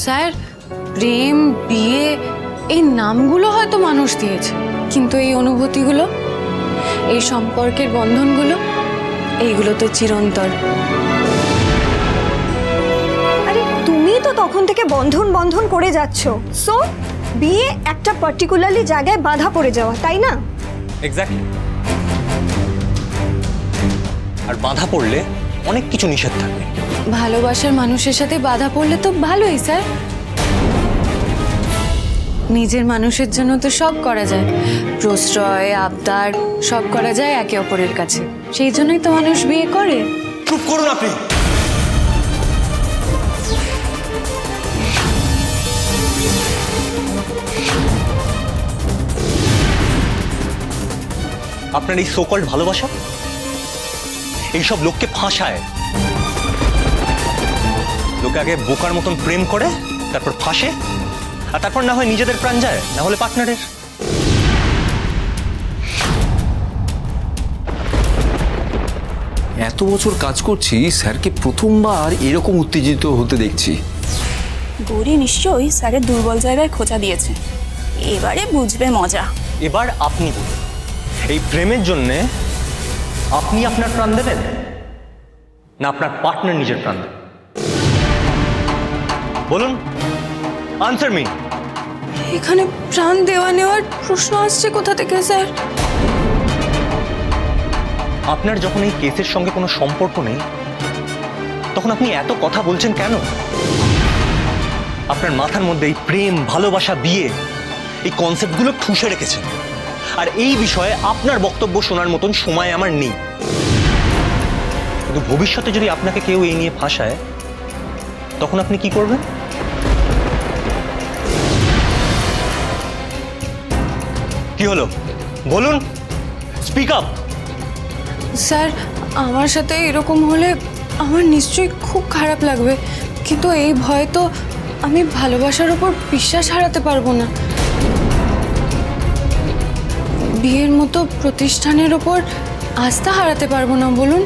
Sir প্রেম বিয়ে এই নামগুলো হয়তো মানুষ দিয়েছে। কিন্তু এই অনুভূতিগুলো এই সম্পর্কের বন্ধনগুলো এইগুলো তো চিরন্তর আরে তুমি তো তখন থেকে বন্ধন বন্ধন করে যাচ্ছ। সো বিয়ে একটা পার্টিকুলারলি জায়গায় বাধা পড়ে যাওয়া তাই না? এক্স্যাক্টলি আর বাধা পড়লে অনেক কিছু নিষেধ থাকবে ভালোবাসার মানুষের সাথে বাধা পড়লে তো ভালোই স্যার। নিজের মানুষের জন্য তো সব করা যায়। প্রশ্রয় আবদার সব করা যায় একে অপরের কাছে। সেই জন্যই তো মানুষ বিয়ে করে। চুপ করুন আপনি। আপনার এই সোকল্ড ভালোবাসা? এইসব লোককে ফাঁসায়। লোকে আগে বোকার মতন প্রেম করে তারপর ফাঁসে আর তারপর না হয় নিজেদের প্রাণ যায় না হলে পার্টনারের। এত বছর কাজ করছি স্যারকে প্রথমবার এরকম উত্তেজিত হতে দেখছি। গৌরী নিশ্চয়ই স্যারের দুর্বল জায়গায় খোঁচা দিয়েছে। এবারে বুঝবে মজা। এবার আপনি বলুন এই প্রেমের জন্যে আপনি আপনার প্রাণ দেবেন? না আপনার পার্টনার নিজের প্রাণ দেবে। বলুন আনসার মি এখানে প্রাণ দেওয়া নেওয়ার প্রশ্ন আসছে কোথা থেকে স্যার? আপনার যখন এই কেসের সঙ্গে কোনো সম্পর্ক নেই তখন আপনি এত কথা বলছেন কেন? আপনার মাথার মধ্যে এই প্রেম ভালোবাসা বিয়ে এই কনসেপ্টগুলো ঠুসে রেখেছেন। আর এই বিষয়ে আপনার বক্তব্য শোনার মতন সময় আমার নেই। কিন্তু ভবিষ্যতে যদি আপনাকে কেউ এই নিয়ে ফাঁসায়, তখন আপনি কি করবেন? কি হলো? বলুন। স্পিক আপ স্যার, আমার সাথে এরকম হলে আমার নিশ্চয়ই খুব খারাপ লাগবে। কিন্তু এই ভয় তো আমি ভালোবাসার উপর বিশ্বাস হারাতে পারব না। বিয়ের মতো প্রতিষ্ঠানের ওপর আস্থা হারাতে পারব না, বলুন।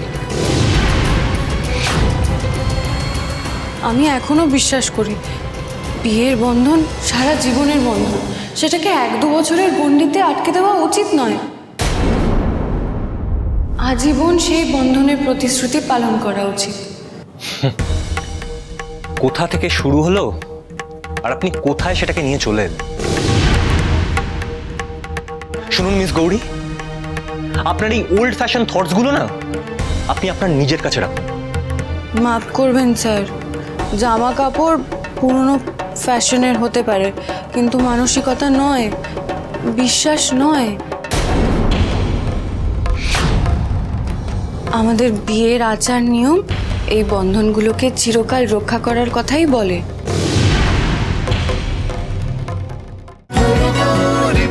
আমি এখনও বিশ্বাস করি, বিয়ের বন্ধন সারা জীবনের বন্ধন। সেটাকে এক দু বছরের গণ্ডিতে আটকে দেওয়া উচিত নয়। আজীবন সেই বন্ধনের প্রতিশ্রুতি পালন করা উচিত। কোথা থেকে শুরু হলো? আর আপনি কোথায় সেটাকে নিয়ে চলে এলেন শুনুন, মিস গৌরী। আপনার এই ওল্ড ফ্যাশন থটসগুলো না, আপনি আপনার নিজের কাছে রাখুন। মাফ করবেন, স্যার। জামা কাপড় পুরনো ফ্যাশনের হতে পারে, কিন্তু মানসিকতা নয়, বিশ্বাস নয়। আমাদের বিয়ের আচার নিয়ম এই বন্ধনগুলোকে চিরকাল রক্ষা করার কথাই বলে।